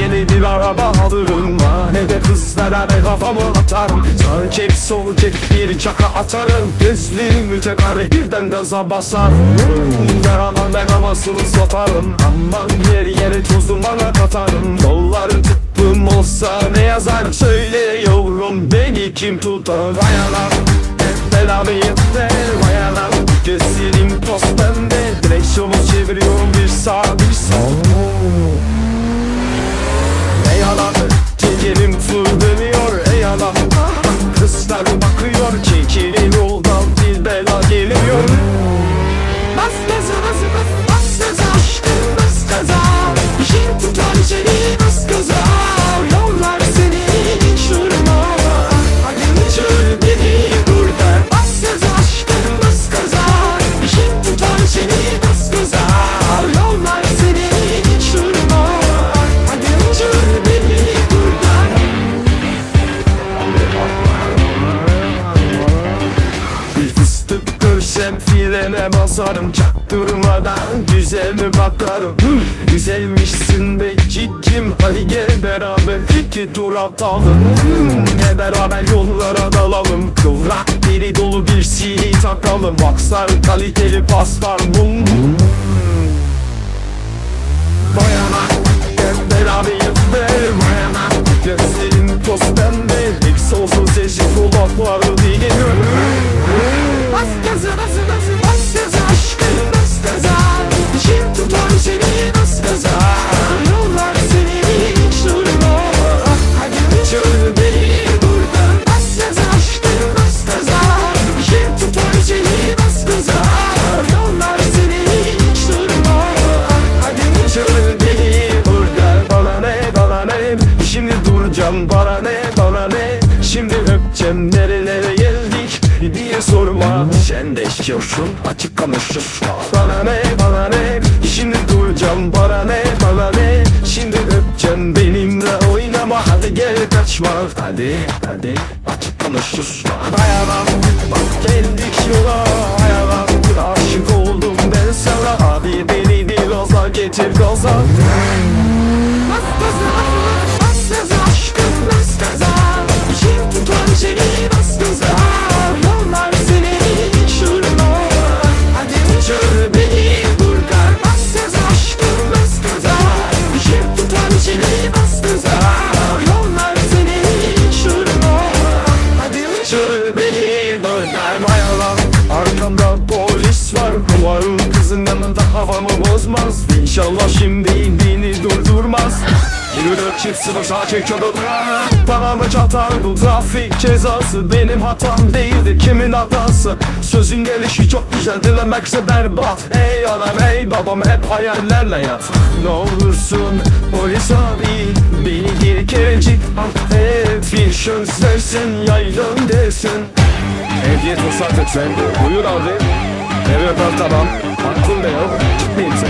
Yeni bir araba alırım. Ne de kızlara ve kafamı atarım. Sağ çek sol çek bir çaka atarım. Gözlüğümü tekrar birden gaza basarım. Aman ben havasını satarım Aman yer yere tozu bana katarım. Kolları tıktım olsa ne yazar? Söyle yavrum beni kim tutar? Hayalar hep belalıyım de Hayalar gözlerim toz pembe. Direksiyonu çeviriyorum bir sağ bir sol Yalan Ciğerim fırlanıyor ey filene basarım Çaktırmadan güzel mi bakarım? Güzelmişsin be cicim Hadi gel beraber iki tur atalım. Gel beraber yollara dalalım. Kıvrak deli dolu bir CD takalım. Baksar kaliteli paslar bum Bayana Gel beraber ver Şimdi öpeceğim nerelere geldik diye sorma. Sen de istiyorsun açık konuşur Bana ne bana ne? Şimdi duracağım bana ne bana ne? Şimdi öpeceğim benimle oynama. Hadi gel kaçma. Hadi hadi açık konuşur Dayanam bak geldik yola. Dayanam aşık oldum ben sana. Hadi beni daha getir gaza Umarım kızın yanında havamı bozmaz. İnşallah şimdi beni durdurmaz. Yürü çift sıra sağ çekiyordu Paramı çatar bu trafik cezası. Benim hatam değildi kimin hatası? Sözün gelişi çok güzel dilemekse berbat. Ey anam ey babam hep hayallerle yat. Ne olursun polis abi Beni bir kerecik. Affet Bir söz versin yaylım desin. Ehliyet ruhsat lütfen Buyur abi Evet tamam da yok Gitmeyeyim seni